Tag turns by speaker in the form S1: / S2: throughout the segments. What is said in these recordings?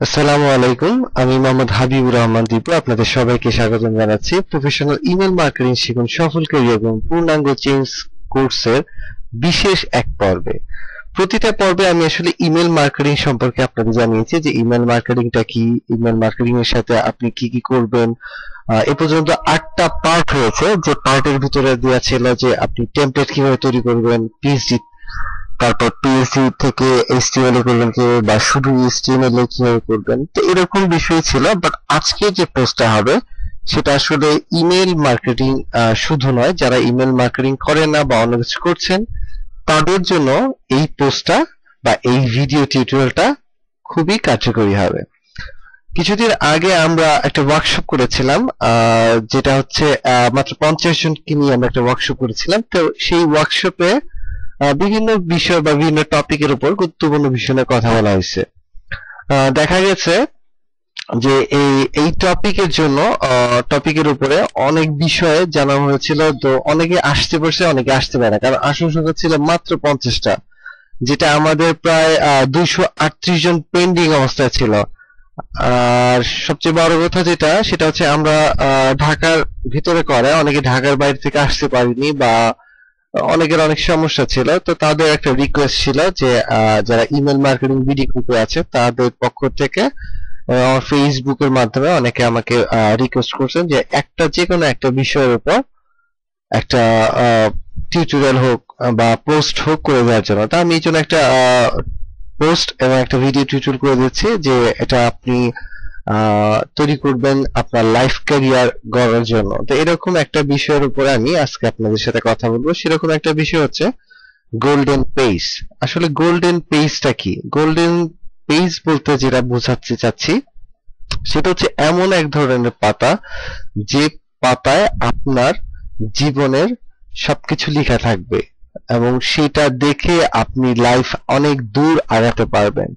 S1: আসসালামু আলাইকুম, আমি মোহাম্মদ হাবিবুর রহমান আপনাদের সবাইকে স্বাগত জানাচ্ছি। প্রফেশনাল ইমেল মার্কেটিং শিখুন সফল ক্যারিয়ার এবং পূর্ণাঙ্গ চেঞ্জ কোর্সের বিশেষ এক পর্বে। প্রতিটা পর্বে আমি আসলে ইমেল মার্কেটিং সম্পর্কে আপনাদের জানিয়েছি যে ইমেল মার্কেটিংটা কি ইমেল মার্কেটিং এর সাথে আপনি কি কি করবেন। এ পর্যন্ত আটটা পার্ট হয়েছে যে পার্টের ভিতরে দেওয়া ছিল যে আপনি টেমপ্লেট কীভাবে তৈরি করবেন পিএইচডি তারপর পিএসসি থেকে এইচটিএমএল করবেন কীভাবে বা শুধু এইচটিএমএল এ কীভাবে করবেন, তো এরকম বিষয় ছিল বাট আজকে যে পোস্টটা হবে, সেটা আসলে ইমেল মার্কেটিং শুধু নয়, যারা ইমেল মার্কেটিং করেন না বা অন্য কিছু করছেন, তাদের জন্য এই পোস্টটা বা এই ভিডিও টিউটোরিয়ালটা খুবই কার্যকরী হবে। কিছুদিন আগে আমরা একটা ওয়ার্কশপ করেছিলাম যেটা হচ্ছে মাত্র পঞ্চাশ জনকে নিয়ে আমরা একটা ওয়ার্কশপ করেছিলাম, তো সেই ওয়ার্কশপে বিভিন্ন বিষয় বা বিভিন্ন টপিকের উপর গুরুত্বপূর্ণ বিষয় নিয়ে কথা বলা হয়েছে। দেখা গেছে যে এই এই টপিকের জন্য টপিকের উপরে অনেক বিষয়ে জানানো হয়েছিল, তো অনেকে আসতে পারছে অনেকে আসতে পারে না। কারণ আসল সংখ্যা ছিল মাত্র পঞ্চাশটা, যেটা আমাদের প্রায় দুইশো আটত্রিশ জন পেন্ডিং অবস্থায় ছিল। আর সবচেয়ে বড় কথা যেটা, সেটা হচ্ছে আমরা ঢাকার ভিতরে করে, অনেকে ঢাকার বাইরে থেকে আসতে পারিনি বা অনেকের অনেক সমস্যা ছিল, তো তাদের একটা রিকোয়েস্ট ছিল যে যারা ইমেল মার্কেটিং বিডি গ্রুপে আছে, তাদের পক্ষ থেকে ফেসবুকের মাধ্যমে অনেকে আমাকে রিকোয়েস্ট করছেন যে একটা যে কোনো একটা বিষয়ের উপর একটা টিউটোরিয়াল হোক বা পোস্ট হোক করে দেওয়ার জন্য। তা আমি এই জন্য একটা পোস্ট এবং একটা ভিডিও টিউটোরিয়াল করে দিচ্ছি যে এটা আপনি তৈরি করবেন আপনার লাইফ ক্যারিয়ার গড়ার জন্য। তো এরকম একটা বিষয়ের উপরে আমি আজকে আপনাদের সাথে কথা বলব। সেরকম একটা বিষয় হচ্ছে গোল্ডেন পেজ আসলে গোল্ডেন পেজটা কি? গোল্ডেন পেজ বলতে যেটা বোঝাতে চাচ্ছি, সেটা হচ্ছে এমন এক ধরনের পাতা, যে পাতায় আপনার জীবনের সবকিছু লেখা থাকবে এবং সেটা দেখে আপনি লাইফ অনেক দূর আগাতে পারবেন।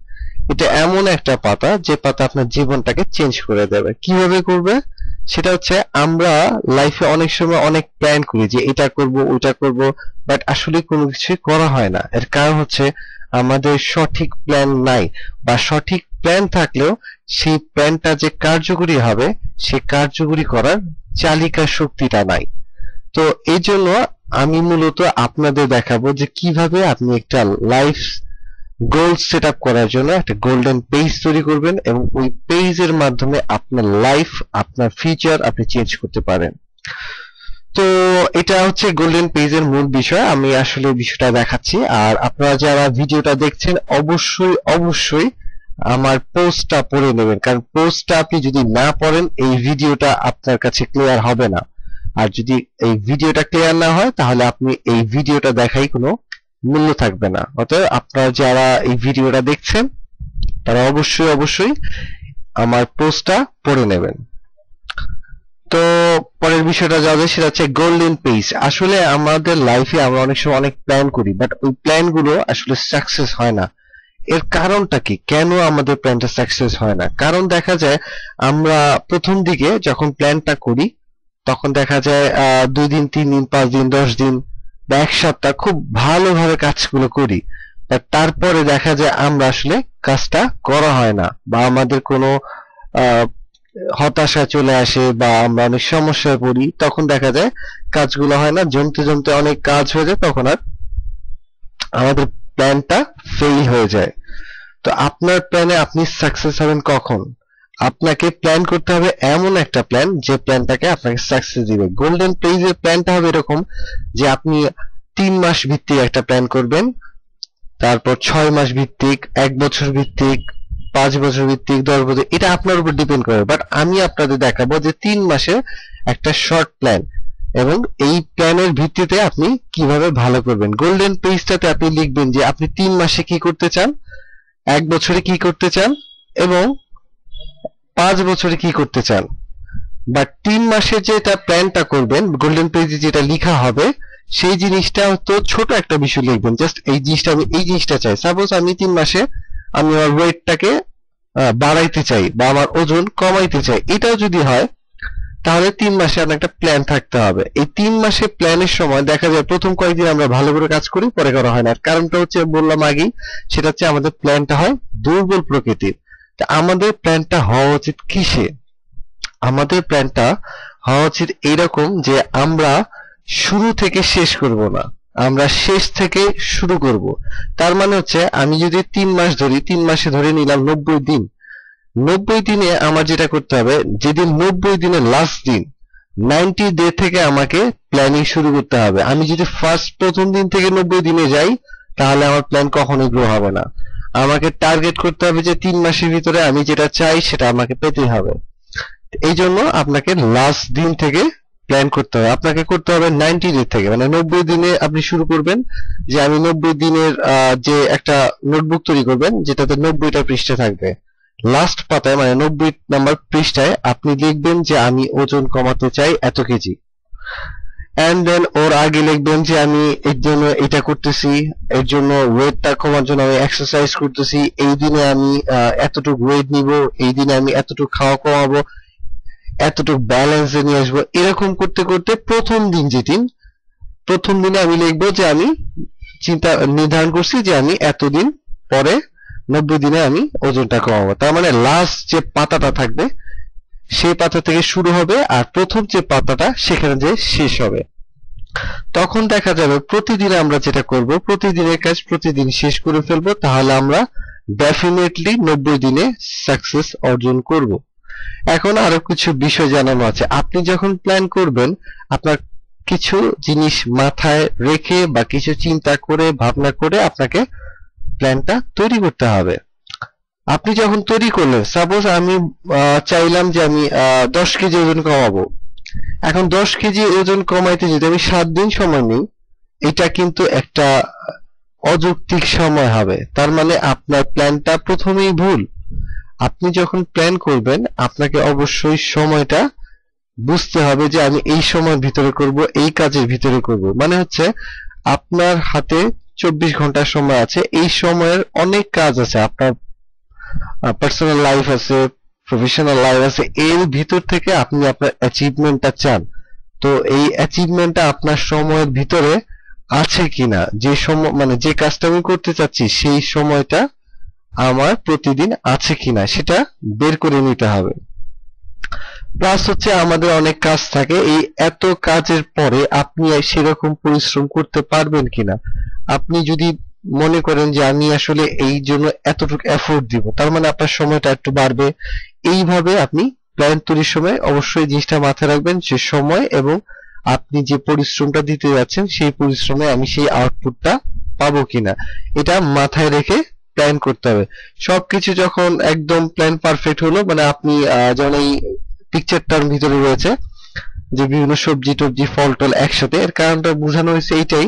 S1: এটা এমন একটা পাতা যে পাতা আপনার জীবনটাকে চেঞ্জ করে দেবে। কীভাবে করবে? সেটা হচ্ছে আমরা লাইফে অনেক সময় অনেক প্ল্যান করি যে এটা করব ওটা করব বাট আসলে কোনো কিছু করা হয় না। এর কারণ হচ্ছে আমাদের সঠিক প্ল্যান নাই বা সঠিক প্ল্যান থাকলেও সেই প্ল্যানটা যে কার্যকরী হবে সে কার্যকরী করার চালিকা শক্তিটা নাই। তো এই জন্য আমি মূলত আপনাদের দেখাবো যে কীভাবে আপনি একটা লাইফ গোল সেট আপ করার জন্য একটা গোল্ডেন পেজ তৈরি করবেন এবং ওই পেজের মাধ্যমে আপনার লাইফ আপনার ফিউচার আপনি চেঞ্জ করতে পারেন। তো এটা হচ্ছে গোল্ডেন পেজের মূল বিষয়। আমি আসলে বিষয়টা দেখাচ্ছি। আর আপনারা যারা ভিডিওটা দেখছেন, অবশ্যই অবশ্যই আমার পোস্টটা পড়ে নেবেন। কারণ পোস্টটা আপনি যদি না পড়েন, এই ভিডিওটা আপনার কাছে ক্লিয়ার হবে না। আর যদি এই ভিডিওটা ক্লিয়ার না হয়, তাহলে আপনি এই ভিডিওটা দেখাই কোনো মূল্য থাকবে না। অতএব আপনারা যারা এই ভিডিওটা দেখছেন, তারা অবশ্যই অবশ্যই আমার পোস্টটা পড়ে নেবেন। তো পরের বিষয়টা যাবে সেটা হচ্ছে গোল্ডেন পেজ আসলে আমাদের লাইফে আমরা অনেক সময় অনেক প্ল্যান করি বাট ওই প্ল্যানগুলো আসলে সাকসেস হয় না। এর কারণটা কি? কেন আমাদের প্ল্যানটা সাকসেস হয় না? কারণ দেখা যায়, আমরা প্রথম দিকে যখন প্ল্যানটা করি, তখন দেখা যায় দুই দিন, তিন দিন, পাঁচ দিন, দশ দিন বা এক সপ্তাহ খুব ভালোভাবে কাজগুলো করি। But তারপরে দেখা যায় আমরা আসলে কাজটা করা হয় না বা আমাদের কোনো হতাশা চলে আসে বা আমরা অনেক সমস্যায় পড়ি, তখন দেখা যায় কাজগুলো হয় না। জমতে জমতে অনেক কাজ হয়ে যায়, তখন আর আমাদের প্ল্যানটা ফেল হয়ে যায়। তো আপনার প্ল্যানে আপনি সাকসেস হবেন কখন? আপনাকে প্ল্যান করতে হবে এমন একটা প্ল্যান যে প্ল্যানটাকে আপনাকে সাকসেস দিবে। গোল্ডেন পেজের প্ল্যানটা হবে এরকম যে আপনি তিন মাস ভিত্তিক একটা প্ল্যান করবেন, তারপর ছয় মাস ভিত্তিক, এক বছর ভিত্তিক, পাঁচ বছর ভিত্তিক, দশ বছর, এটা আপনার উপর ডিপেন্ড করে। বাট আমি আপনাদের দেখাবো যে তিন মাসের একটা শর্ট প্ল্যান এবং এই প্ল্যানের ভিত্তিতে আপনি কীভাবে ভালো করবেন। গোল্ডেন পেজটাতে আপনি লিখবেন যে আপনি তিন মাসে কি করতে চান, এক বছরে কি করতে চান এবং পাঁচ বছরে কি করতে চান? বা তিন মাসে যেটা প্ল্যানটা করবেন গোল্ডেন পেজে যেটা লেখা হবে, সেই জিনিসটা তো ছোট একটা বিষয় লিখবেন। জাস্ট এই জিনিসটা আমি, এই জিনিসটা চাই। সাপোজ আমি তিন মাসে আমি আমার ওয়েটটাকে বাড়াইতে চাই বা আমার ওজন কমাইতে চাই। এটাও যদি হয়, তাহলে তিন মাসে আপনার একটা প্ল্যান থাকতে হবে। এই তিন মাসে প্ল্যানের সময় দেখা যায় প্রথম কয়েকদিন আমরা ভালো করে কাজ করি, পরে করা হয় না। কারণটা হচ্ছে বললাম আগেই, সেটা হচ্ছে আমাদের প্ল্যানটা হয় দুর্বল প্রকৃতির। আমাদের প্ল্যানটা হওয়া উচিত কিসে? আমাদের প্ল্যানটা হওয়া উচিত এইরকম যে আমরা শুরু থেকে শেষ করব না। আমরা শেষ থেকে শুরু করব। তার মানে হচ্ছে আমি যদি তিন মাস ধরি, তিন মাসে ধরে নিলাম নব্বই দিন। নব্বই দিনে আমার যেটা করতে হবে, যেদিন নব্বই দিনের লাস্ট দিন নাইনটি ডে থেকে আমাকে প্ল্যানিং শুরু করতে হবে। আমি যদি ফার্স্ট প্রথম দিন থেকে নব্বই দিনে যাই, তাহলে আমার প্ল্যান কখনোই গ্রো হবে না। আমাকে টার্গেট করতে হবে যে তিন মাসের ভিতরে আমি যেটা চাই সেটা আমাকে পেতে হবে। এই জন্য আপনাকে লাস্ট দিন থেকে প্ল্যান করতে হবে। আপনাকে করতে হবে নাইনটি ডে থেকে। মানে নব্বই দিনে আপনি শুরু করবেন যে আমি নব্বই দিনের যে একটা নোটবুক তৈরি করবেন যেটাতে নব্বইটা পৃষ্ঠা থাকবে। লাস্ট পাতায় মানে নব্বই নাম্বার পৃষ্ঠায় আপনি লিখবেন যে আমি ওজন কমাতে চাই এত কেজি। এন্ড দেন ওর আগে লিখবেন যে আমি এর জন্য এটা করতেছি, এর জন্য ওয়েটটা কমার জন্য আমি এক্সারসাইজ করতেছি, এই দিনে আমি এতটুকু ওয়েট নিব, এই দিনে আমি এতটুকু খাওয়া কমাবো, এতটুকু ব্যালেন্সে নিয়ে আসব, এরকম করতে করতে প্রথম দিন যেদিন, প্রথম দিনে আমি লিখব যে আমি চিন্তা, নির্ধারণ করছি যে আমি এতদিন পরে নব্বই দিনে আমি ওজনটা কমাবো। তার মানে লাস্ট যে পাতাটা থাকবে সেই পাতা থেকে শুরু হবে আর প্রথম যে পাতাটা, সেখানে যে শেষ হবে। তখন দেখা যাবে প্রতিদিন আমরা যেটা করব, প্রতিদিনের কাজ প্রতিদিন শেষ করে ফেলব, তাহলে আমরা ডেফিনেটলি নব্বই দিনে সাকসেস অর্জন করব। এখন আরও কিছু বিষয় জানানো আছে। আপনি যখন প্ল্যান করবেন, আপনার কিছু জিনিস মাথায় রেখে বা কিছু চিন্তা করে, ভাবনা করে আপনাকে প্ল্যানটা তৈরি করতে হবে। আপনি যখন তৈরি করলেন সাপোজ আমি চাইলাম যে আমি দশ কেজি ওজন কমাবো। এখন দশ কেজি ওজন কমাইতে যদি আমি সাত দিন সময় নিই, এটা কিন্তু একটা অযৌক্তিক সময় হবে। তার মানে আপনার প্ল্যানটা প্রথমেই ভুল। আপনি যখন প্ল্যান করবেন, আপনাকে অবশ্যই সময়টা বুঝতে হবে যে আমি এই সময়ের ভিতরে করব, এই কাজের ভিতরে করব। মানে হচ্ছে, আপনার হাতে চব্বিশ ঘণ্টার সময় আছে, এই সময়ের অনেক কাজ আছে। আপনার পার্সোনাল লাইফ আছে প্রফেশনাল লাইফ আছে, এর ভিতর থেকে আপনি আপনার অ্যাচিভমেন্টটা চান। তো এই অ্যাচিভমেন্টটা আপনার সময়ের ভিতরে আছে কিনা, যে সময় মানে যে কাজটা আমি করতে চাচ্ছি, সেই সময়টা আমার প্রতিদিন আছে কিনা, সেটা বের করে নিতে হবে। প্লাস হচ্ছে আমাদের অনেক কাজ থাকে, এই এত কাজের পরে আপনি সেরকম পরিশ্রম করতে পারবেন কিনা। আপনি যদি মনে করেন যে আমি আসলে এই জন্য এতটুকু এফোর্ট দিব। তার মানে আপনার সময়টা একটু বাড়বে। এইভাবে আপনি প্ল্যান তৈরির সময় অবশ্যই জিনিসটা মাথায় রাখবেন যে সময় এবং আপনি যে পরিশ্রমটা দিতে যাচ্ছেন সেই পরিশ্রমে আমি সেই আউটপুটটা পাবো কিনা, এটা মাথায় রেখে প্ল্যান করতে হবে। সবকিছু যখন একদম প্ল্যান পারফেক্ট হলো মানে আপনি যেমন এই পিকচারটার ভিতরে রয়েছে যে বিভিন্ন সবজি টবজি ফল টল একসাথে, এর কারণটা বোঝানো হয়েছে এইটাই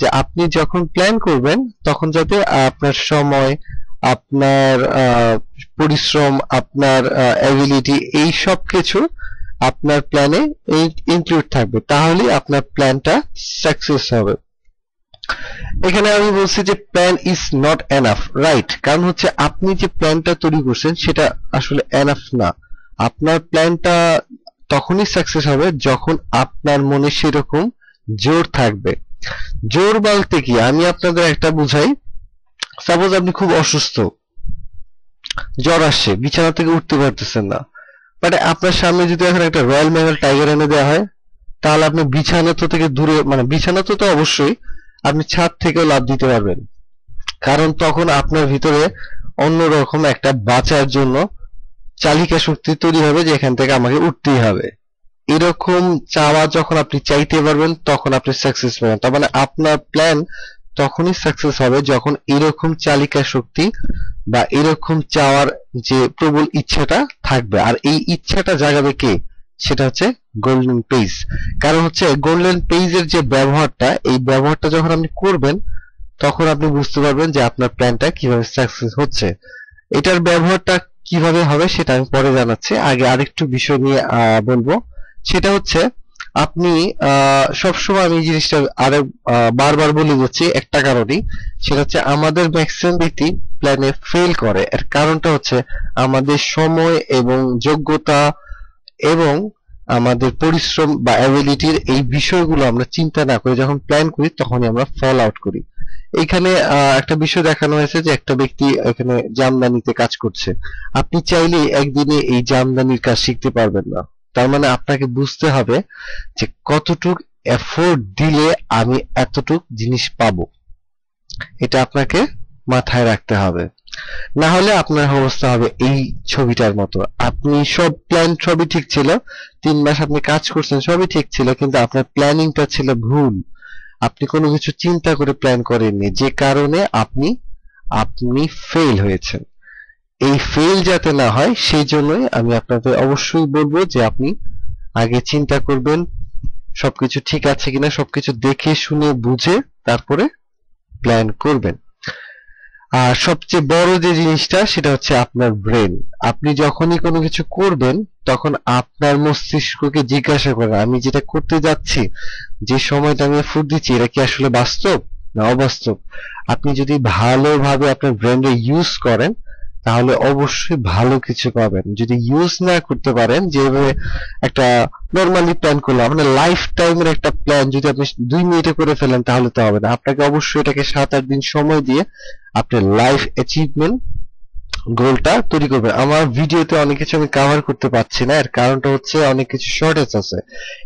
S1: যে আপনি যখন প্ল্যান করবেন, তখন যাতে আপনার সময়, আপনার পরিশ্রম, আপনার অ্যাবিলিটি এই সব কিছু আপনার প্ল্যানে ইনক্লুড থাকবে। তাহলেই আপনার প্ল্যানটা সাকসেস হবে। এখানে আমি বলছি যে plan is not enough right কারণ হচ্ছে আপনি যে প্ল্যানটা তৈরি করছেন, সেটা আসলে এনাফ না। আপনার প্ল্যানটা তখনই সাকসেস হবে যখন আপনার মনে সেরকম জোর থাকবে। জোর বলতে কি? আমি আপনাদের একটা বুঝাই। সাপোজ আপনি খুব অসুস্থ। জ্বর আসছে, বিছানা থেকে উঠতে পারতেছেন না। বাট আপনার সামনে যদি এখন একটা রয়্যাল বেঙ্গল টাইগার এনে দেওয়া হয়, তাহলে আপনি বিছানা তো থেকে দূরে মানে বিছানা তো তো অবশ্যই আপনি ছাদ থেকেও লাভ দিতে পারবেন। কারণ তখন আপনার ভিতরে অন্যরকম একটা বাঁচার জন্য চালিকা শক্তি তৈরি হবে যে এখান থেকে আমাকে উঠতেই হবে। এরকম চাওয়া যখন আপনি চাইতে পারবেন, তখন আপনি সাকসেস পাবেন। তার মানে আপনার প্ল্যান তখনই সাকসেস হবে যখন এরকম চালিকা শক্তি বা এরকম চাওয়ার যে প্রবল ইচ্ছাটা থাকবে। আর এই ইচ্ছাটা জাগাবে কে? সেটা হচ্ছে গোল্ডেন পেজ কারণ হচ্ছে গোল্ডেন পেজের যে ব্যবহারটা, এই ব্যবহারটা যখন আপনি করবেন, তখন আপনি বুঝতে পারবেন যে আপনার প্ল্যানটা কীভাবে সাকসেস হচ্ছে। এটার ব্যবহারটা কীভাবে হবে সেটা আমি পরে জানাচ্ছি। আগে আরেকটু বিষয় নিয়ে বলব। সেটা হচ্ছে আপনি সবসময় আমি জিনিসটা আরও বারবার বলে যাচ্ছি একটা কারণেই। সেটা হচ্ছে আমাদের ম্যাক্সিমাম ব্যক্তি প্ল্যানে ফেল করে। এর কারণটা হচ্ছে আমাদের সময় এবং যোগ্যতা এবং আমাদের পরিশ্রম বা অ্যাবিলিটির এই বিষয়গুলো আমরা চিন্তা না করে যখন প্ল্যান করি, তখনই আমরা ফল আউট করি। এখানে একটা বিষয় দেখানো হয়েছে যে একটা ব্যক্তি এখানে জামদানিতে কাজ করছে। আপনি চাইলে একদিনে এই জামদানির কাজ শিখতে পারবেন না। তার মানে আপনাকে বুঝতে হবে যে কতটুক এফোর্ট দিলে আমি এতটুক জিনিস পাবো। এটা আপনাকে মাথায় রাখতে হবে। না হলে আপনার অবস্থা হবে এই ছবিটার মতো। আপনি সব প্ল্যান সবই ঠিক ছিল। তিন মাস আপনি কাজ করছেন, সবই ঠিক ছিল, কিন্তু আপনার প্ল্যানিংটা ছিল ভুল। আপনি কোনো কিছু চিন্তা করে প্ল্যান করেননি। যে কারণে আপনি আপনি ফেল হয়েছেন। এই ফেল যাতে না হয়, সেই জন্যই আমি আপনাদের অবশ্যই বলব যে আপনি আগে চিন্তা করবেন সবকিছু ঠিক আছে কিনা, সবকিছু দেখে, শুনে, বুঝে তারপরে প্ল্যান করবেন। আর সবচেয়ে বড় যে জিনিসটা, সেটা হচ্ছে আপনার ব্রেন আপনি যখনই কোনো কিছু করবেন, তখন আপনার মস্তিষ্ককে জিজ্ঞাসা করেন, আমি যেটা করতে যাচ্ছি, যে সময়টা আমি ফুট দিচ্ছি, এটা কি আসলে বাস্তব না অবাস্তব? আপনি যদি ভালোভাবে আপনার ব্রেনকে ইউজ করেন তাহলে অবশ্যই ভালো কিছু পাবেন। যদি ইউজ না করতে পারেন যেভাবে একটা নর্মালি প্ল্যান করলাম আপনার লাইফ টাইমের একটা প্ল্যান যদি আপনি দুই মিনিটে করে ফেলেন, তাহলে তো হবে না। আপনাকে অবশ্যই এটাকে সাত আট দিন সময় দিয়ে আপনার লাইফ অ্যাচিভমেন্ট গোলটা তৈরি করবেন। আমার ভিডিওতে অনেক কিছু আমি কভার করতে পারছি না, এর কারণটা হচ্ছে অনেক কিছু শর্টেজ আছে।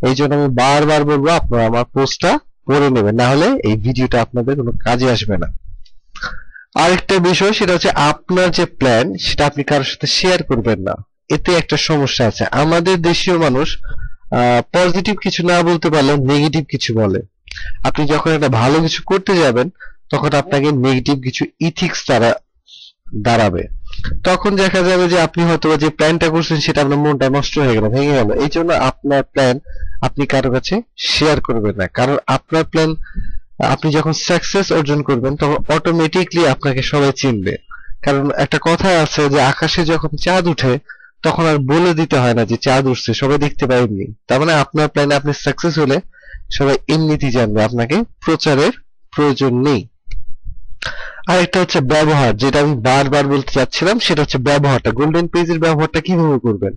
S1: এই জন্য আমি বারবার বলব, আপনারা আমার পোস্টটা পড়ে নেবেন না হলে এই ভিডিওটা আপনাদের কোনো কাজে আসবে না। আরেকটা বিষয়, সেটা হচ্ছে আপনার যে প্ল্যান সেটা আপনি কারোর সাথে শেয়ার করবেন না। এতে একটা সমস্যা আছে। আমাদের দেশীয় মানুষ পজিটিভ কিছু না বলতে পারলে নেগেটিভ কিছু বলে। আপনি যখন একটা ভালো কিছু করতে যাবেন, তখন আপনাকে নেগেটিভ কিছু ইথিক্স দ্বারা দাঁড়াবে। তখন দেখা যাবে যে আপনি হয়তো যে প্ল্যানটা করছেন, সেটা আপনার মনটা নষ্ট হয়ে গেল, ভেঙে গেল। এই জন্য আপনার প্ল্যান আপনি কারও কাছে শেয়ার করবেন না। কারণ আপনার প্ল্যান আপনি যখন সাকসেস অর্জন করবেন, তখন অটোমেটিকলি আপনাকে সবাই চিনবে। কারণ একটা কথা আছে যে, আকাশে যখন চাঁদ উঠে, তখন আর বলে দিতে হয় না যে, চাঁদ উঠছে। সবাই দেখতে পায় এমনি। তার মানে আপনার প্ল্যানে আপনি সাকসেস হলে সবাই এমনিতেই জানবে, আপনাকে প্রচারের প্রয়োজন নেই। আরেকটা হচ্ছে ব্যবহার, যেটা আমি বারবার বলতে চাচ্ছিলাম, সেটা হচ্ছে ব্যবহারটা। গোল্ডেন পেজের ব্যবহারটা কীভাবে করবেন?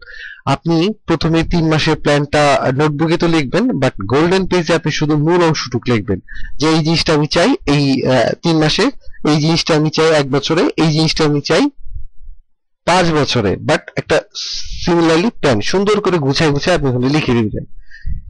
S1: আপনি প্রথমে তিন মাসের প্ল্যানটা নোটবুকে তো লিখবেন বাট গোল্ডেন পেজে আপনি শুধু মূল অংশটুক লিখবেন। যে এই জিনিসটা আমি চাই, এই তিন মাসে, এই জিনিসটা আমি চাই এক বছরে, এই জিনিসটা আমি চাই পাঁচ বছরে। বাট একটা সিমিলারলি প্ল্যান সুন্দর করে গুছায় গুছায় আপনি ওখানে লিখে দিবেন।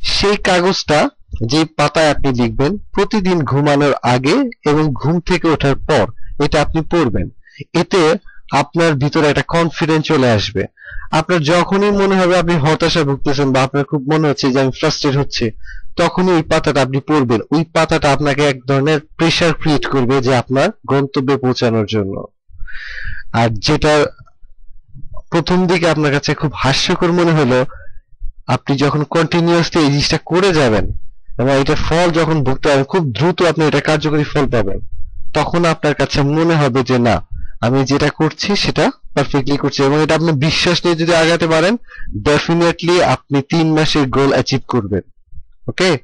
S1: সেই কাগজটা যে পাতায় আপনি লিখবেন, প্রতিদিন ঘুমানোর আগে এবং ঘুম থেকে ওঠার পর এটা আপনি পড়বেন। এতে আপনার ভিতরে একটা কনফিডেন্স চলে আসবে। আপনার যখনই মনে হবে আপনি হতাশা ভুগতেছেন বা আপনার খুব মনে হচ্ছে যে আমি ফ্রাস্ট্রেট হচ্ছে, তখনই ওই পাতাটা আপনি পড়বেন। ওই পাতাটা আপনাকে এক ধরনের প্রেশার ক্রিয়েট করবে যে আপনার গন্তব্যে পৌঁছানোর জন্য। আর যেটা প্রথম দিকে আপনার কাছে খুব হাস্যকর মনে হলো, আপনি যখন কন্টিনিউয়াসলি এই জিনিসটা করে যাবেন এবং এটা ফল যখন ভুগতে হবে, খুব দ্রুত আপনি এটা কার্যকরী ফল পাবেন। তখন আপনার কাছে মনে হবে যে, না, আমি যেটা করছি সেটা পারফেক্টলি করছি। এবং এটা আপনি বিশ্বাস নিয়ে যদি আগাতে পারেন ডেফিনেটলি আপনি তিন মাসের গোল অ্যাচিভ করবেন। ওকে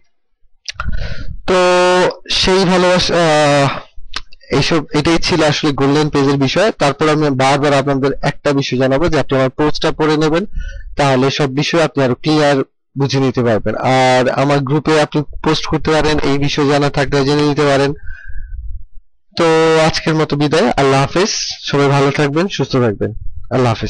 S1: তো সেই ভালোবাসা এইসব, এটাই ছিল আসলে গোল্ডেন পেজের বিষয়। তারপর আমি বারবার আপনাদের একটা বিষয় জানাব যে, আপনি আমার পোস্টটা পড়ে নেবেন। তাহলে সব বিষয় আপনি আরও ক্লিয়ার বুঝে নিতে পারবেন। আর আমার গ্রুপে আপনি পোস্ট করতে পারেন, এই বিষয়ে জানা থাকলে জেনে নিতে পারেন। তো আজকের মতো বিদায়, আল্লাহ হাফেজ। সবাই ভালো থাকবেন, সুস্থ থাকবেন। আল্লাহ হাফেজ।